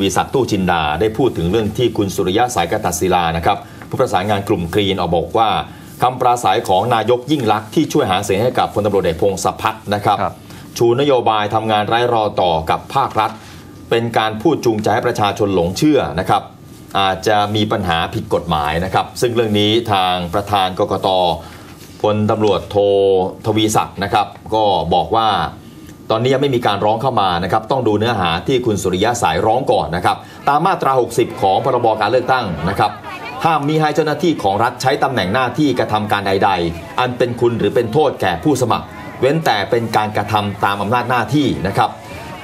วีศักดิ์ตู้จินดา ได้พูดถึงเรื่องที่คุณสุริยะสายกตัดศิลานะครับผู้ประสานงานกลุ่มกรีนออกบอกว่าคำปราศัยของนายกยิ่งลักษณ์ที่ช่วยหาเสียงให้กับพลตำรวจเอกพงศพัฒน์นะครับครับ ชูนโยบายทำงานไร้รอต่อกับภาครัฐ เป็นการพูดจูงใจให้ประชาชนหลงเชื่อนะครับ อาจจะมีปัญหาผิดกฎหมายนะครับ ซึ่งเรื่องนี้ทางประธานกกตพลตำรวจโททวีศักดิ์นะครับ ก็บอกว่า ตอนนี้ยังไม่มีการร้องเข้ามานะครับต้องดูเนื้อหาที่คุณสุริยะสายร้องก่อนนะครับตามมาตรา 60 ของพรบการเลือกตั้งนะครับห้ามมีให้เจ้าหน้าที่ของรัฐใช้ตำแหน่งหน้าที่กระทำการใด ๆ อันเป็นคุณหรือเป็นโทษแก่ผู้สมัคร เว้นแต่เป็นการกระทำตามอำนาจหน้าที่นะครับ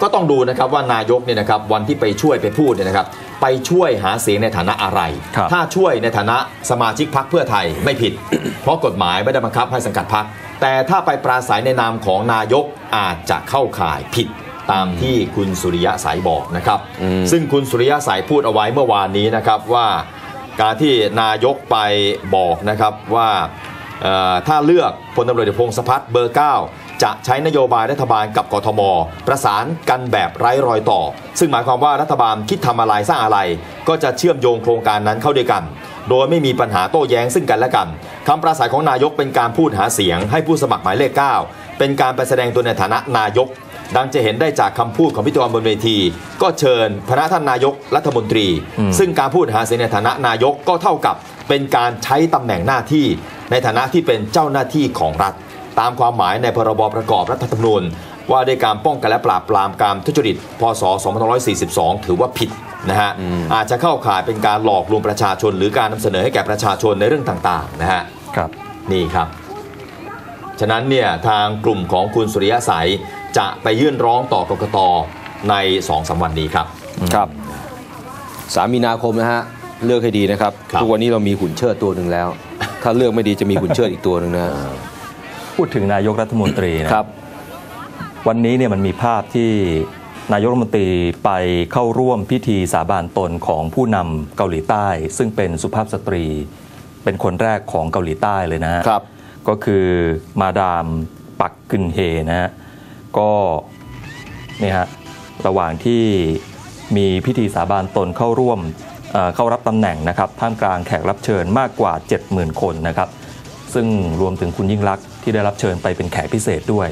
ก็ต้องดูนะครับว่านายกเนี่ยนะครับวันที่ไปช่วยไปพูดเนี่ยนะครับไปช่วยหาเสียงในฐานะอะไรครับถ้าช่วยในฐานะสมาชิกพรรคเพื่อไทยไม่ผิด เพราะกฎหมายไม่ได้บังคับให้สังกัดพรรค แต่ถ้าไปปราศัยในนามของนายกอาจจะเข้าข่ายผิดตามที่คุณสุริยะสายบอกนะครับ ซึ่งคุณสุริยะสายพูดเอาไว้เมื่อวานนี้นะครับว่าการที่นายกไปบอกนะครับว่าเอ่อถ้าเลือกพลตำรวจเอกพงศพัฒน์เบอร์ 9 จะใช้นโยบายรัฐบาลกับกทม ประสานกันแบบไร้รอยต่อ ซึ่งหมายความว่ารัฐบาลคิดทำอะไรสร้างอะไร ก็จะเชื่อมโยงโครงการนั้นเข้าด้วยกัน โดยไม่มีปัญหาโต้แย้งซึ่งกันและกันคำปราศัยของนายกเป็นการพูดหาเสียง ให้ผู้สมัครหมายเลข 9 เป็นการไปแสดงตัวในฐานะนายก ดังจะเห็นได้จากคำพูดของพิธีกรบนเวที ก็เชิญพระท่านนายกรัฐมนตรี ซึ่งการพูดหาเสียงในฐานะนายกก็เท่ากับเป็นการใช้ตำแหน่งหน้าที่ ในฐานะที่เป็นเจ้าหน้าที่ของรัฐ ตามความหมายในพรบประกอบรัฐธรรมนูญ ว่าด้วยการป้องกันและปราบปรามการทุจริต พศ 2542 ถือว่าผิดนะฮะอาจจะเข้าข่ายเป็นการหลอกลวงประชาชน หรือการนำเสนอให้แก่ประชาชนในเรื่องต่างๆนะฮะครับนี่ครับ ฉะนั้นเนี่ยทางกลุ่มของคุณสุริยะสายจะไปยื่นร้องต่อกกตใน2อสวันนี้ครับครับสามมีนาคมนะฮะเลือกให้ดีนะครับครับทุกวันนี้เรามีหุ่นเชิดตัวหนึ่งแล้ว ถ้าเลือกไม่ดีจะมีหุ่นเชิดอีกตัวหนึ่งนะฮะพูดถึงนายกรัฐมนตรีนะครับ วันนี้เนี่ยมันมีภาพที่นายกรัฐมนตรีไปเข้าร่วมพิธีสาบานตนของผู้นำเกาหลีใต้ ซึ่งเป็นสุภาพสตรี เป็นคนแรกของเกาหลีใต้เลยนะฮะครับ ก็คือมาดามปักกึนเฮนะฮะก็เนี่ยฮะระหว่างที่มีพิธีสาบานตนเข้าร่วมเอ่อเข้ารับตำแหน่งนะครับท่ามกลางแขกรับเชิญมากกว่า 70,000 คนนะครับ ซึ่งรวมถึงคุณยิ่งรักษณ์ที่ได้รับเชิญไปเป็นแขกพิเศษด้วย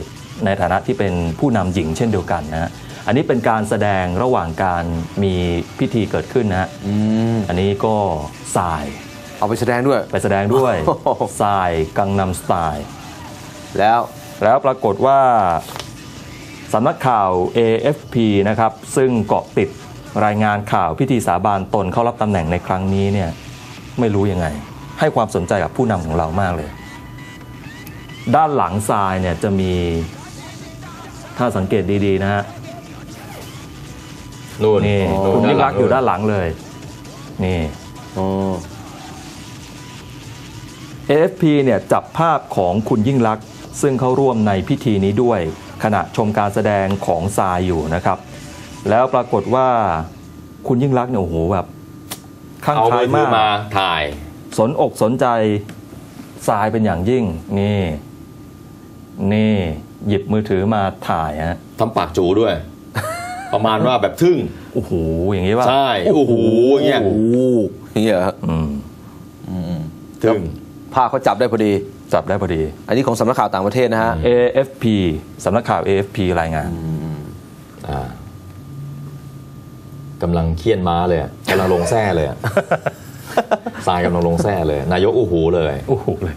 ในฐานะที่เป็นผู้นำหญิงเช่นเดียวกันนะฮะอันนี้เป็นการแสดงระหว่างการมีพิธีเกิดขึ้นนะฮะอืมอันนี้ก็สายเอาไปแสดงด้วย ไปแสดงด้วยโอ้โหสายกังนำสไตล์แล้วแล้วปรากฏว่าสำนักข่าว AFP นะครับ ซึ่งเกาะติดรายงานข่าวพิธีสาบานตนเข้ารับตำแหน่งในครั้งนี้เนี่ยไม่รู้ยังไง ให้ความสนใจกับผู้นำของเรามากเลย ด้านหลังทรายเนี่ยจะมี ถ้าสังเกตดีๆนะฮะนู่นนี่อ๋อคุณยิ่งรักษณ์อยู่ด้านหลังเลย นี่ อ๋อ AFP เนี่ยจับภาพของคุณยิ่งลักษณ์ซึ่งเข้าร่วมในพิธีนี้ด้วย ขณะชมการแสดงของทรายอยู่นะครับ แล้วปรากฏว่าคุณยิ่งลักษณ์เนี่ยโอ้โหแบบข้างเอาคามืยอถืมาอกมาถ่าย สนอกสนใจทรายเป็นอย่างยิ่ง นี่ นี่ หยิบมือถือมาถ่ายฮะทำปากจูด้วย ประมาณว่าแบบทึ่งโอ้โหอย่างนี้ว่าใช่โอ้โหอย่างเงี้ยโอ้โหนี่เหรอฮะอืมทึ่งภาพเขาจับได้พอดี จับได้พอดี อันนี้ของสำนักข่าวต่างประเทศนะฮะ AFP สำนักข่าว AFP รายงานอ่ากำลังเคี่ยนม้าเลยอะกำลังลงแส้เลยอะทรายกำลังลงแส้เลย นายกอู้หูเลยโอ้โหเลย